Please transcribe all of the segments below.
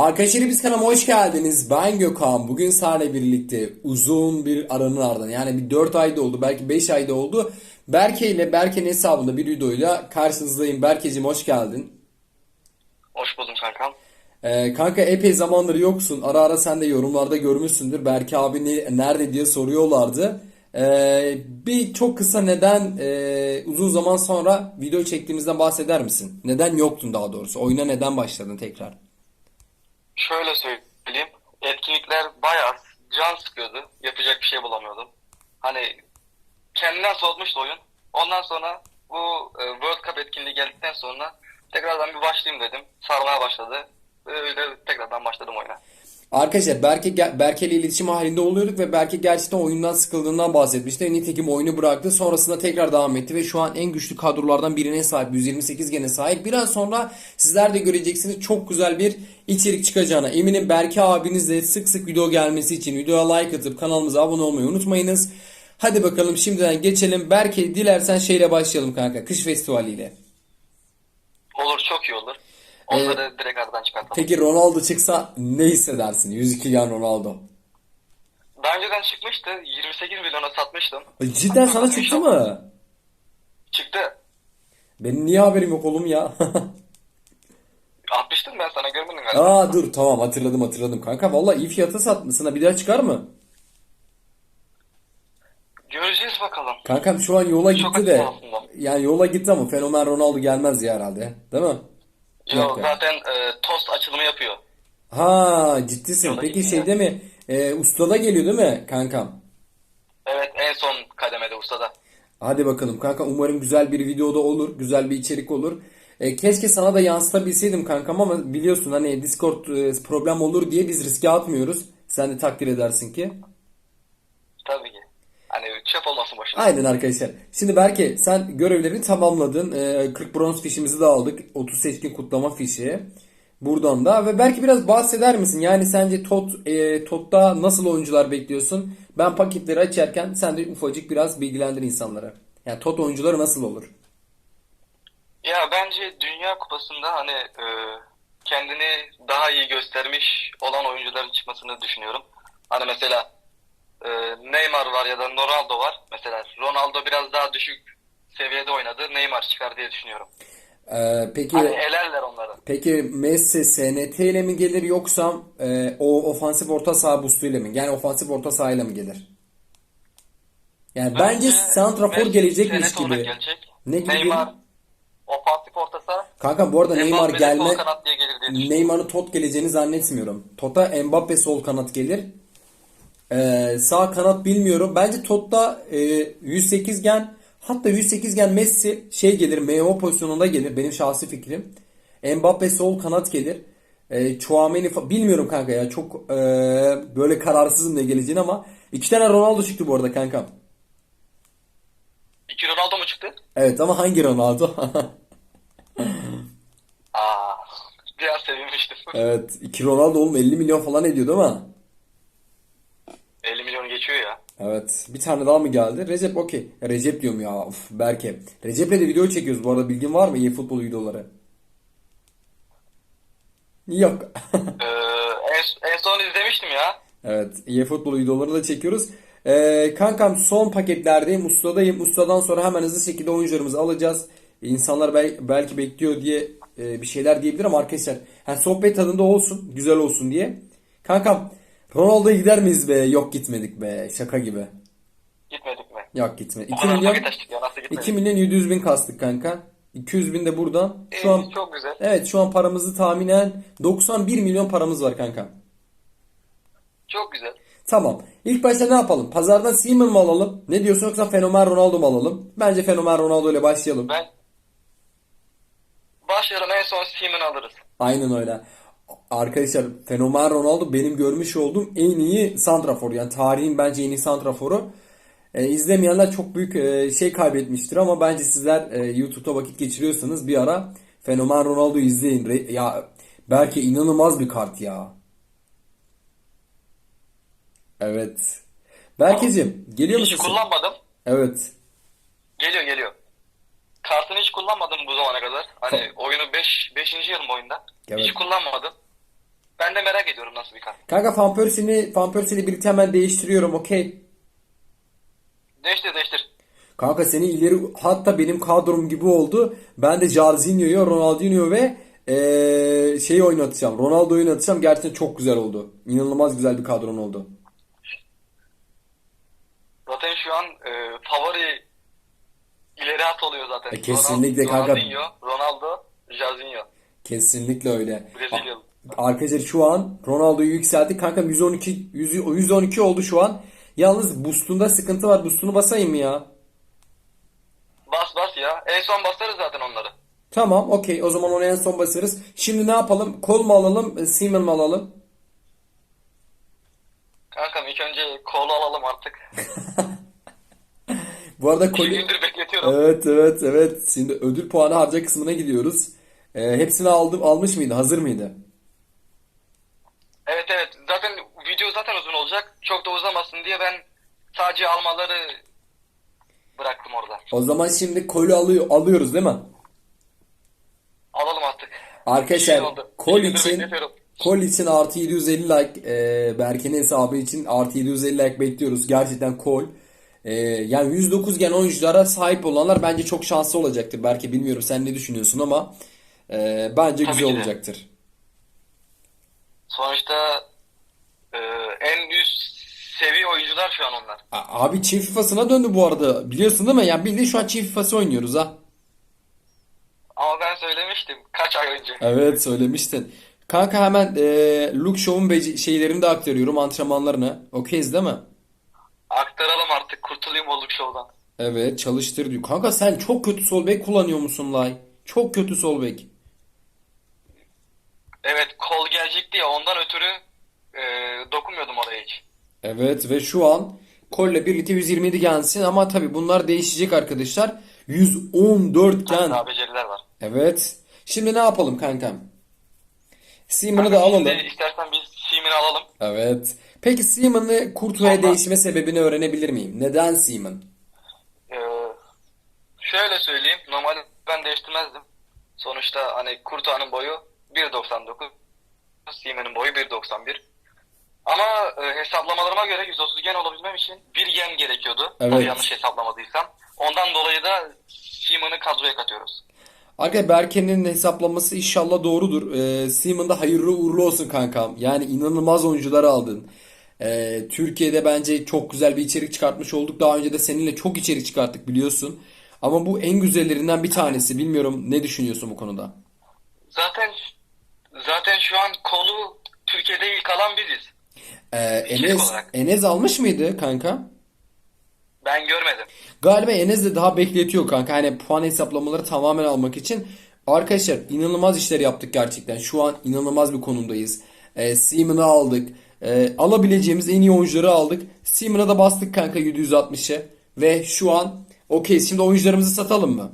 Arkadaşlar biz kanalıma hoş geldiniz. Ben Gökhan. Bugün sizlerle birlikte uzun bir aranın ardından yani bir 4 ayda oldu belki 5 ayda oldu. Berke ile Berke'nin hesabında bir videoyla karşınızdayım. Berkeciğim hoş geldin. Hoş buldum kankam. Ee, kanka epey zamandır yoksun. Ara ara sen de yorumlarda görmüşsündür. Berke abi ne- nerede diye soruyorlardı. Ee, bir çok kısa neden e, uzun zaman sonra video çektiğimizden bahseder misin? Neden yoktun daha doğrusu? Oyuna neden başladın tekrar? Şöyle söyleyeyim. Etkinlikler bayağı can sıkıyordu. Yapacak bir şey bulamıyordum. Hani kendinden soğutmuştu oyun. Ondan sonra bu e, World Cup etkinliği geldikten sonra tekrardan bir başlayayım dedim. Sarmaya başladı. Öyle tekrardan başladım oyuna. Arkadaşlar Berke, Berke ile iletişim halinde oluyorduk ve Berke gerçekten oyundan sıkıldığından bahsetmişti. Nitekim oyunu bıraktı. Sonrasında tekrar devam etti ve şu an en güçlü kadrolardan birine sahip. 128 gene sahip. Biraz sonra sizler de göreceksiniz çok güzel bir içerik çıkacağına. Eminim Berke abinizle sık sık video gelmesi için videoya like atıp kanalımıza abone olmayı unutmayınız. Hadi bakalım şimdiden geçelim. Berke dilersen şeyle başlayalım kanka. Kış festivaliyle. Olur çok iyi olur. Onları direkt aradan çıkartalım. Peki Ronaldo çıksa ne hissedersin? 102 yan Ronaldo. Daha önceden çıkmıştı. 28 milyona satmıştım. Cidden sana çıktı mı? Çıktı. Benim niye haberim yok oğlum ya? Atmıştım ben sana görmedin galiba. Aa dur tamam hatırladım hatırladım kanka. Valla iyi fiyata satmışsın ha bir daha çıkar mı? Göreceğiz bakalım. Kankam şu an yola Çok gitti de. aslında. Yani yola gitti ama fenomen Ronaldo gelmez ya herhalde. Değil mi? Yo, Yok ya. zaten e, tost açılımı yapıyor. Ha ciddisin. Yola Peki gitti şeyde mi? E, ustada geliyor değil mi kankam? Evet en son kademede ustada. Hadi bakalım kanka umarım güzel bir videoda olur. Güzel bir içerik olur. E, keşke sana da yansıtabilseydim kankam ama biliyorsun hani Discord e, problem olur diye biz riske atmıyoruz. Sen de takdir edersin ki. Hani çöp olmasın boşuna. Aynen arkadaşlar. Şimdi Berke sen görevlerini tamamladın. Ee, 40 bronz fişimizi de aldık. 30 seçkin kutlama fişi. Buradan da ve belki biraz bahseder misin? Yani sence TOT, e, TOT'ta nasıl oyuncular bekliyorsun? Ben paketleri açarken sen de ufacık biraz bilgilendir insanlara. Yani TOT oyuncuları nasıl olur? Ya bence Dünya Kupası'nda hani e, kendini daha iyi göstermiş olan oyuncuların çıkmasını düşünüyorum. Hani mesela e, Neymar var ya da Ronaldo var. Mesela Ronaldo biraz daha düşük seviyede oynadı. Neymar çıkar diye düşünüyorum. Ee, peki Hani elerler onları. peki Messi SNT ile mi gelir yoksa e, o ofansif orta saha boost'u ile mi? Yani ofansif orta saha ile mi gelir? Yani bence santrafor Messi gelecekmiş gibi. Gelecek. Ne gibi Neymar gelir? ofansif orta saha. Kanka bu arada Neymar Mbappe sol gelme. Neymar'ın tot geleceğini zannetmiyorum. Tot'a Mbappe sol kanat gelir. Ee, sağ kanat bilmiyorum. Bence Tot'ta e, 108 gen hatta 108 gen Messi şey gelir MO pozisyonunda gelir benim şahsi fikrim. Mbappe sol kanat gelir. E, Chouameni fa- bilmiyorum kanka ya çok e, böyle kararsızım ne geleceğini ama iki tane Ronaldo çıktı bu arada kankam. İki Ronaldo mu çıktı? Evet ama hangi Ronaldo? Aa, biraz sevinmiştim. Evet iki Ronaldo oğlum 50 milyon falan ediyor değil mi? 50 milyonu geçiyor ya. Evet. Bir tane daha mı geldi? Recep okey. Recep diyorum ya. Uf, Berke. Recep'le de video çekiyoruz bu arada. Bilgin var mı? İyi futbol videoları. Yok. Ee, en, en son izlemiştim ya. Evet. iyi futbol videoları da çekiyoruz. Ee, kankam son paketlerdeyim. Ustadayım. Ustadan sonra hemen hızlı şekilde oyuncularımızı alacağız. İnsanlar bel- belki bekliyor diye e, bir şeyler diyebilir ama arkadaşlar yani sohbet tadında olsun. Güzel olsun diye. Kankam Ronaldo'ya gider miyiz be? Yok gitmedik be. Şaka gibi. Gitmedik mi? Yok gitme. 2 O kadar milyon ya nasıl gitmedik? 2 milyon 700 bin kastık kanka. 200 bin de buradan. Şu İyi, an çok güzel. evet şu an paramızı tahminen 91 milyon paramız var kanka. Çok güzel. Tamam. İlk başta ne yapalım? Pazardan Seaman mı alalım? Ne diyorsun yoksa Fenomen Ronaldo mu alalım? Bence Fenomen Ronaldo ile başlayalım. Ben başlayalım en son Seaman alırız. Aynen öyle. Arkadaşlar Fenomen Ronaldo benim görmüş olduğum en iyi santrafor. Yani tarihin bence en iyi santraforu. E, izlemeyenler çok büyük e, şey kaybetmiştir ama bence sizler e, YouTube'da vakit geçiriyorsanız bir ara Fenomen Ronaldo'yu izleyin. Re- ya belki inanılmaz bir kart ya. Evet. Berkeciğim geliyor Hiç musun? sen? kullanmadım. Evet. Geliyor geliyor. Kartını hiç kullanmadım bu zamana kadar. Hani oyunu 5 5. yılım oyunda. Evet. Hiç kullanmadım. Bende ediyorum nasıl bir kart. Kanka Van Persie'yle birlikte hemen değiştiriyorum okey. Değiştir değiştir. Kanka seni ileri hatta benim kadrom gibi oldu. Ben de Jarzinho'yu, Ronaldinho ve eee şeyi oynatacağım. Ronaldo'yu oynatacağım. Gerçekten çok güzel oldu. İnanılmaz güzel bir kadron oldu. Zaten şu an e, favori ileri at oluyor zaten. E, kesinlikle Ronaldo, kanka. Ronaldinho, Ronaldo, Jairzinho. Kesinlikle öyle. Brezilyalı. Arkadaşlar şu an Ronaldo'yu yükseltti. Kankam 112 100 112 oldu şu an. Yalnız boost'unda sıkıntı var. Boost'unu basayım mı ya? Bas bas ya. En son basarız zaten onları. Tamam, okey. O zaman onu en son basarız. Şimdi ne yapalım? Kol mu alalım, e, Seaman mı alalım? Kankam ilk önce kolu alalım artık. Bu arada koli... gündür bekletiyorum. Evet, evet, evet. Şimdi ödül puanı harca kısmına gidiyoruz. E, hepsini aldım, almış mıydı? Hazır mıydı? Evet evet. Zaten video zaten uzun olacak. Çok da uzamasın diye ben sadece almaları bıraktım orada. O zaman şimdi koli alıyor, alıyoruz değil mi? Alalım artık. Arkadaşlar kol için kol için artı 750 like e, Berke'nin hesabı için artı 750 like bekliyoruz. Gerçekten kol. E, yani 109 gen oyunculara sahip olanlar bence çok şanslı olacaktır. Berke bilmiyorum sen ne düşünüyorsun ama e, bence Tabii güzel olacaktır. Sonuçta e, en üst seviye oyuncular şu an onlar. A- Abi Çin FIFA'sına döndü bu arada. Biliyorsun değil mi? Yani bildiğin şu an Çin FIFA'sı oynuyoruz ha. Ama ben söylemiştim kaç ay önce. Evet söylemiştin. Kanka hemen e, Luke Show'un bece- şeylerini de aktarıyorum antrenmanlarını. Okeyiz değil mi? Aktaralım artık kurtulayım olduk şovdan. Evet çalıştır diyor. Kanka sen çok kötü sol bek kullanıyor musun Lay? Çok kötü sol bek. Evet kol gelecekti ya ondan ötürü e, dokunmuyordum oraya hiç. Evet ve şu an Kolle birlikte 127 gelsin ama tabii bunlar değişecek arkadaşlar. 114 gen. Daha beceriler var. Evet. Şimdi ne yapalım kankam? Seaman'ı da alalım. Şimdi istersen biz Siemens'i alalım. Evet. Peki Seaman'ı Sonra- değişme sebebini öğrenebilir miyim? Neden Seaman? Ee, şöyle söyleyeyim. Normalde ben değiştirmezdim. Sonuçta hani Kurtağ'ın boyu 1.99. Siemens'in boyu 1.91. Ama e, hesaplamalarıma göre 130 gen olabilmem için bir gen gerekiyordu. Evet. Yanlış hesaplamadıysam. Ondan dolayı da Siemens'i kadroya katıyoruz. Arkadaşlar Berke'nin hesaplaması inşallah doğrudur. Ee, Seaman'da hayırlı uğurlu olsun kankam. Yani inanılmaz oyuncular aldın. Ee, Türkiye'de bence çok güzel bir içerik çıkartmış olduk. Daha önce de seninle çok içerik çıkarttık biliyorsun. Ama bu en güzellerinden bir tanesi. Bilmiyorum ne düşünüyorsun bu konuda? Zaten zaten şu an kolu Türkiye'de ilk alan biziz. Ee, Enes, olarak. Enes almış mıydı kanka? Ben görmedim. Galiba Enes de daha bekletiyor kanka. Hani puan hesaplamaları tamamen almak için. Arkadaşlar inanılmaz işler yaptık gerçekten. Şu an inanılmaz bir konumdayız. Ee, Seaman'ı aldık. Ee, alabileceğimiz en iyi oyuncuları aldık. Seaman'a da bastık kanka 760'ı. Ve şu an okey şimdi oyuncularımızı satalım mı?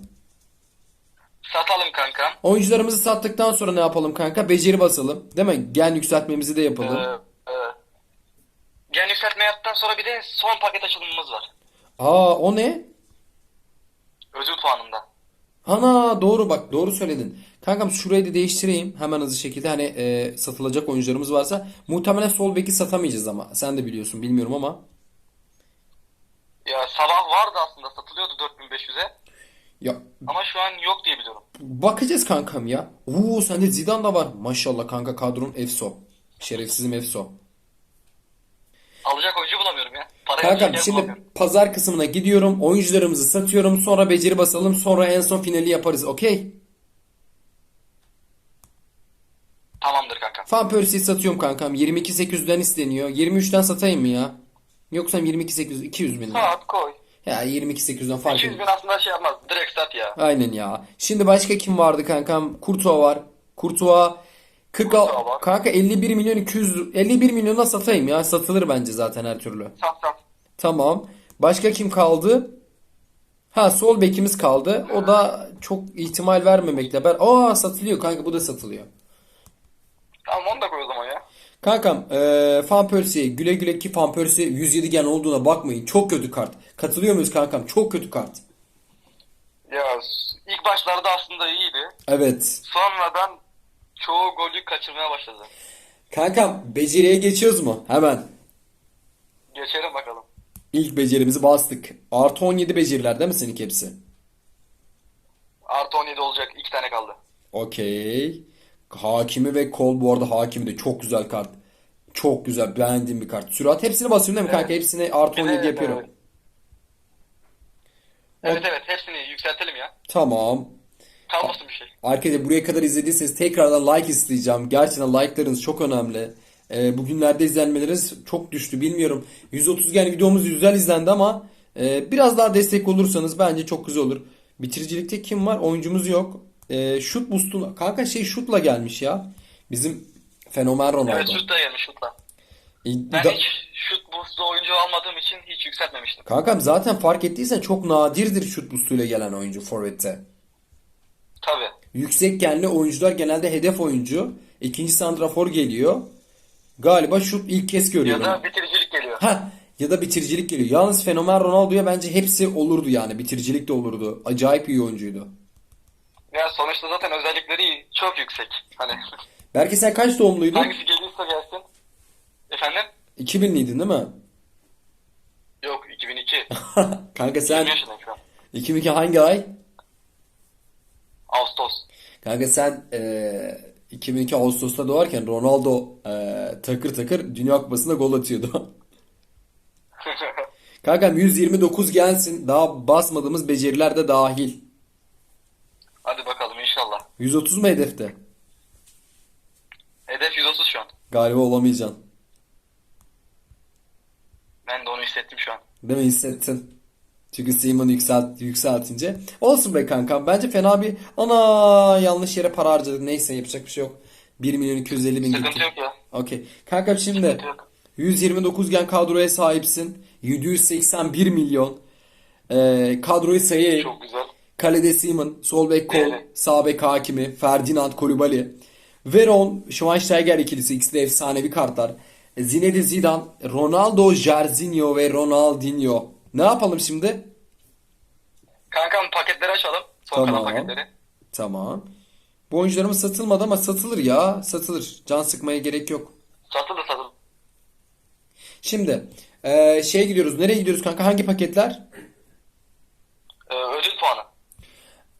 Satalım kanka. Oyuncularımızı sattıktan sonra ne yapalım kanka? Beceri basalım. Değil mi? Gen yükseltmemizi de yapalım. Ee, e, gen yükseltme yaptıktan sonra bir de son paket açılımımız var. Aa o ne? Ödül puanında. Ana doğru bak doğru söyledin. Kankam şurayı da değiştireyim hemen hızlı şekilde hani e, satılacak oyuncularımız varsa muhtemelen sol beki satamayacağız ama sen de biliyorsun bilmiyorum ama Ya sabah vardı aslında satılıyordu 4500'e ya ama şu an yok diye biliyorum. bakacağız kankam ya. Oo sende Zidane da var. Maşallah kanka kadron efso. Şerefsizim efso. Alacak oyuncu bulamıyorum ya. Parayı Kankam şimdi pazar kısmına gidiyorum. Oyuncularımızı satıyorum. Sonra beceri basalım. Sonra en son finali yaparız. Okey? Tamamdır kanka. Van Persie'yi satıyorum kankam. 22.800'den isteniyor. 23'ten satayım mı ya? Yoksa 22.800 200 bin lira. Saat koy. Ya 22.800'den fark 200 etmiyor. bin aslında şey yapmaz. Direkt sat ya. Aynen ya. Şimdi başka kim vardı kankam? Courtois var. Courtois 40 Courtois var. kanka 51 milyon 200 51 milyona satayım ya. Satılır bence zaten her türlü. Sat sat. Tamam. Başka kim kaldı? Ha sol bekimiz kaldı. O da çok ihtimal vermemekle beraber. Aa satılıyor kanka bu da satılıyor. Tamam onu da koy o zaman. Kankam eee Van Persie güle güle ki Van Persie 107 gen olduğuna bakmayın. Çok kötü kart. Katılıyor muyuz kankam? Çok kötü kart. Ya ilk başlarda aslında iyiydi. Evet. Sonradan çoğu golü kaçırmaya başladı. Kankam beceriye geçiyoruz mu? Hemen. Geçelim bakalım. İlk becerimizi bastık. Artı 17 beceriler değil mi seninki hepsi? Artı 17 olacak. iki tane kaldı. Okey. Hakimi ve kol bu arada hakimi de çok güzel kart. Çok güzel beğendiğim bir kart. Sürat hepsini basıyorum değil mi kanka? Evet. Hepsini artı Bir de, 17 yapıyorum. evet. Evet evet hepsini yükseltelim ya. Tamam. Kalmasın bir şey. Arkadaşlar buraya kadar izlediyseniz tekrardan like isteyeceğim. Gerçekten like'larınız çok önemli. Ee, bugünlerde izlenmeleriniz çok düştü. Bilmiyorum. 130 gen videomuz güzel izlendi ama e, biraz daha destek olursanız bence çok güzel olur. Bitiricilikte kim var? Oyuncumuz yok. E, şut boost'un kanka şey şutla gelmiş ya. Bizim fenomen Ronaldo. Evet şut da gelmiş şutla. E, Ben da- hiç şut boostlu oyuncu almadığım için hiç yükseltmemiştim. Kankam zaten fark ettiysen çok nadirdir şut boostuyla gelen oyuncu forvette. Tabii. Yüksek genli oyuncular genelde hedef oyuncu. İkinci santrafor geliyor. Galiba şut ilk kez Ya görüyorum. da bitiricilik geliyor. Ha ya da bitiricilik geliyor. Yalnız fenomen Ronaldo'ya bence hepsi olurdu yani. Bitiricilik de olurdu. Acayip iyi oyuncuydu. Ya sonuçta zaten özellikleri çok yüksek. Hani Belki sen kaç doğumluydun? hangisi gelirse gelsin. Efendim? 2000'liydin değil mi? Yok 2002. Kanka sen 20 yaşındayım şu an. 2002 hangi ay? Ağustos. Kanka sen eee 2002 Ağustos'ta doğarken Ronaldo eee, takır takır Dünya Kupası'nda gol atıyordu. Kankam 129 gelsin. Daha basmadığımız beceriler de dahil. Hadi bakalım inşallah. 130 mu hedefte? Hedef 130 şu an. Galiba olamayacaksın. Ben de onu hissettim şu an. Değil mi hissettin? Çünkü Seaman yükselt, yükseltince. Olsun be kankam. Bence fena bir... Ana yanlış yere para harcadık. Neyse yapacak bir şey yok. 1 milyon 250 bin Sıkıntı yok ya. Okey. Kankam şimdi Sıkıntı yok. 129 gen kadroya sahipsin. 781 milyon. Ee, kadroyu sayayım. Çok güzel. Kalede Seaman, sol bek Kol, sağ bek Hakimi, Ferdinand Kolibali, Veron, Schweinsteiger ikilisi ikisi de efsanevi kartlar. Zinedine Zidane, Ronaldo, Jairzinho ve Ronaldinho. Ne yapalım şimdi? Kankam paketleri açalım. Son Tamam. kalan paketleri. Tamam. Bu oyuncularımız satılmadı ama satılır ya. Satılır. Can sıkmaya gerek yok. Satıldı satıldı. Şimdi eee şeye gidiyoruz. Nereye gidiyoruz kanka? Hangi paketler? Ee, ödül puanı.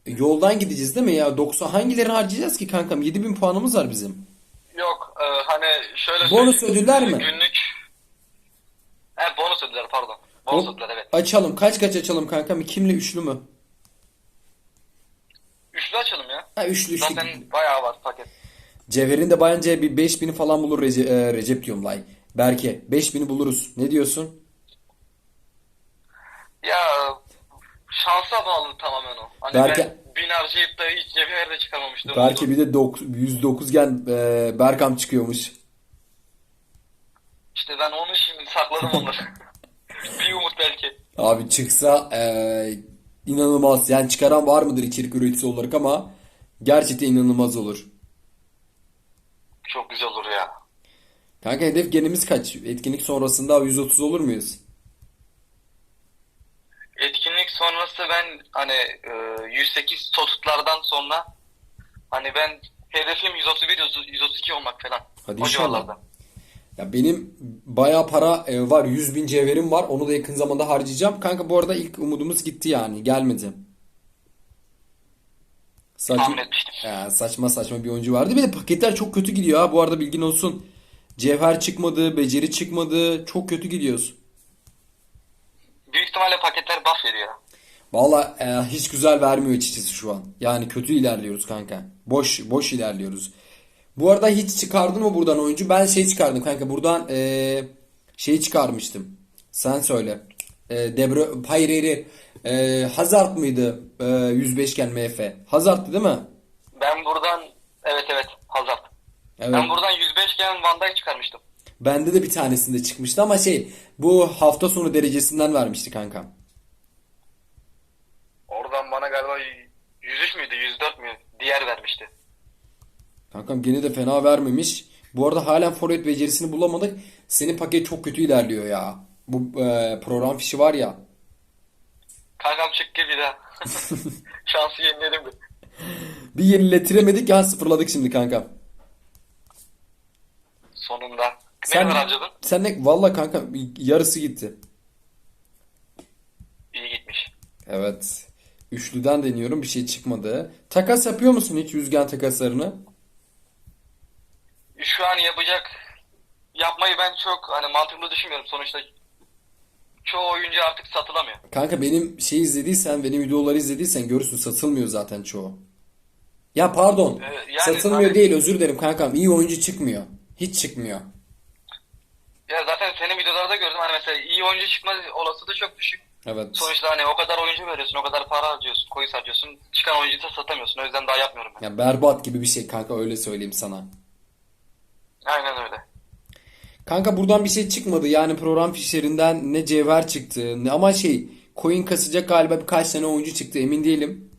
Yoldan gideceğiz değil mi ya? 90 hangilerini harcayacağız ki kankam? 7000 puanımız var bizim. Yok e, hani şöyle Bonus söyleyeyim. ödüller mi? Günlük. He bonus ödüller pardon. Bonus Hop, ödüller evet. Açalım. Kaç kaç açalım kankam? İkimli üçlü mü? Üçlü açalım ya. Ha üçlü üçlü. Zaten bayağı var paket. Cevher'in de bence bir 5000'i falan bulur Rece, e, Recep diyorum lay. Berke 5000'i buluruz. Ne diyorsun? Ya şansa bağlı tamamen o. Hani Belki- ben bin harcayıp da hiç cevher de çıkarmamıştım. Berke bir de dok- 109 gen e, Berkam çıkıyormuş. İşte ben onu şimdi sakladım onları. bir umut belki. Abi çıksa e, inanılmaz. Yani çıkaran var mıdır içerik üreticisi olarak ama gerçekten inanılmaz olur. Çok güzel olur ya. Kanka hedef genimiz kaç? Etkinlik sonrasında 130 olur muyuz? Etkinlik sonrası ben hani e, 108 totutlardan sonra hani ben hedefim 131 132 olmak falan. Hadi O inşallah. civarlarda. Ya benim bayağı para e, var. 100 bin cevherim var. Onu da yakın zamanda harcayacağım. Kanka bu arada ilk umudumuz gitti yani. Gelmedi. Saçma. Ya, saçma saçma bir oyuncu vardı. Bir de paketler çok kötü gidiyor ha. Bu arada bilgin olsun. Cevher çıkmadı. Beceri çıkmadı. Çok kötü gidiyoruz. Büyük ihtimalle paketler buff veriyor. Valla e, hiç güzel vermiyor açıkçası şu an. Yani kötü ilerliyoruz kanka. Boş boş ilerliyoruz. Bu arada hiç çıkardın mı buradan oyuncu? Ben şey çıkardım kanka. Buradan e, şey çıkarmıştım. Sen söyle. E, Debre, hayır. E, Hazard mıydı? E, 105 gen MF. Hazard'tı değil mi? Ben buradan evet evet Hazard. Evet. Ben buradan 105 gen Van Dijk çıkarmıştım. Bende de bir tanesinde çıkmıştı ama şey bu hafta sonu derecesinden vermişti kanka. Oradan bana galiba 103 müydü 104 mü diğer vermişti. Kankam gene de fena vermemiş. Bu arada halen forvet becerisini bulamadık. Senin paket çok kötü ilerliyor ya. Bu e, program fişi var ya. Kankam çık gir bir daha. Şansı yeniledim bir. Bir yeniletiremedik ya sıfırladık şimdi kankam. Sonunda. Ne Sen kadar harcadın? sen ne valla kanka yarısı gitti. İyi gitmiş. Evet. Üçlüden deniyorum bir şey çıkmadı. Takas yapıyor musun hiç yüzgen takaslarını? Şu an yapacak yapmayı ben çok hani mantıklı düşünmüyorum. Sonuçta çoğu oyuncu artık satılamıyor. Kanka benim şey izlediysen, benim videoları izlediysen görürsün satılmıyor zaten çoğu. Ya pardon. Ee, yani Satılmıyor hani- değil özür dilerim kankam. İyi oyuncu çıkmıyor. Hiç çıkmıyor. Ya zaten senin videolarda gördüm hani mesela iyi oyuncu çıkma olasılığı çok düşük. Evet. Sonuçta hani o kadar oyuncu veriyorsun, o kadar para harcıyorsun, koyu harcıyorsun. Çıkan oyuncuyu da satamıyorsun. O yüzden daha yapmıyorum ben. Ya berbat gibi bir şey kanka öyle söyleyeyim sana. Aynen öyle. Kanka buradan bir şey çıkmadı. Yani program fişlerinden ne cevher çıktı ne ama şey coin kasacak galiba birkaç tane oyuncu çıktı emin değilim.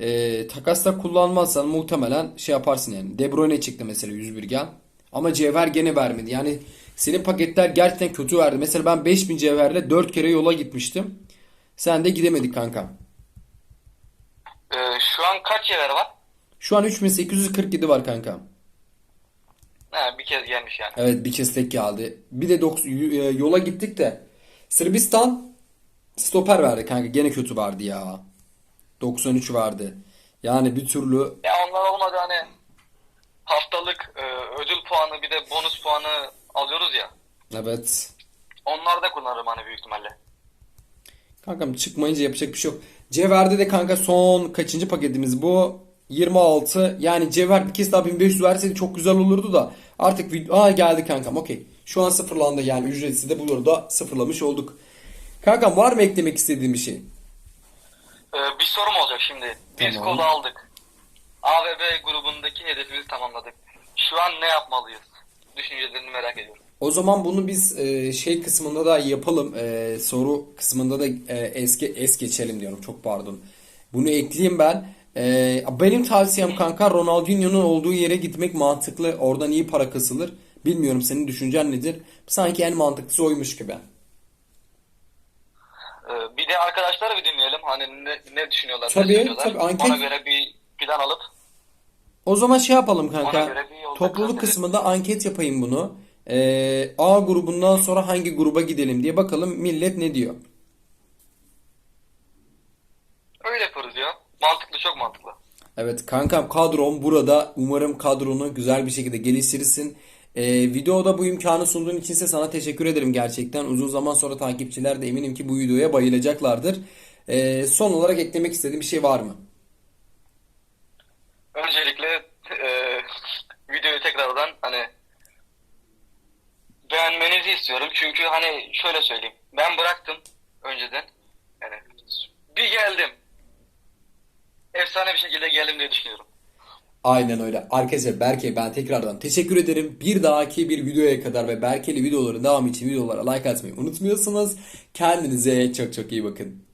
Ee, takasta kullanmazsan muhtemelen şey yaparsın yani. De Bruyne çıktı mesela 101 gel. Ama cevher gene vermedi. Yani senin paketler gerçekten kötü verdi. Mesela ben 5000 cevherle 4 kere yola gitmiştim. Sen de gidemedik kanka. Ee, şu an kaç yer var? Şu an 3847 var kanka. Ha, bir kez gelmiş yani. Evet bir kez tek geldi. Bir de e, yola gittik de Sırbistan stoper verdi kanka. Gene kötü verdi ya. 93 verdi. Yani bir türlü Ya onlar olmadı hani haftalık e, ödül puanı bir de bonus puanı alıyoruz ya. evet. Onlar da kullanırım hani büyük ihtimalle. Kankam çıkmayınca yapacak bir şey yok. Cevher'de de kanka son kaçıncı paketimiz bu? 26. Yani Cevher bir kez daha 1500 verseydi çok güzel olurdu da. Artık video... Aa geldi kankam okey. Şu an sıfırlandı yani ücretsiz de burada sıfırlamış olduk. Kankam var mı eklemek istediğin bir şey? Ee, bir sorum olacak şimdi. Biz Tamam. kodu aldık. A ve B grubundaki hedefimizi tamamladık. Şu an ne yapmalıyız? Düşüncelerini merak ediyorum. O zaman bunu biz e, şey kısmında da yapalım. E, soru kısmında da e, es, ge- es geçelim diyorum. Çok pardon. Bunu ekleyeyim ben. E, benim tavsiyem kanka Ronaldinho'nun olduğu yere gitmek mantıklı. Oradan iyi para kasılır. Bilmiyorum senin düşüncen nedir? Sanki en mantıklısı oymuş gibi. Ee, bir de arkadaşları bir dinleyelim. Hani ne, ne düşünüyorlar, ne Tabii, söylüyorlar. tabii, anket- Ona göre bir plan alıp O zaman şey yapalım kanka. Topluluk kısmında anket yapayım bunu. E, A grubundan sonra hangi gruba gidelim diye bakalım millet ne diyor. öyle yaparız ya. Mantıklı, çok mantıklı. Evet kankam kadrom burada. Umarım kadronu güzel bir şekilde geliştirirsin. Ee, videoda bu imkanı sunduğun için ise sana teşekkür ederim gerçekten. Uzun zaman sonra takipçiler de eminim ki bu videoya bayılacaklardır. Ee, son olarak eklemek istediğin bir şey var mı? Öncelikle e, videoyu tekrardan hani beğenmenizi istiyorum. Çünkü hani şöyle söyleyeyim. Ben bıraktım önceden. Yani bir geldim. Efsane bir şekilde geldim diye düşünüyorum. Aynen öyle. Arkadaşlar Berke ben tekrardan teşekkür ederim. Bir dahaki bir videoya kadar ve Berke'li videoların devamı için videolara like atmayı unutmuyorsunuz. Kendinize çok çok iyi bakın.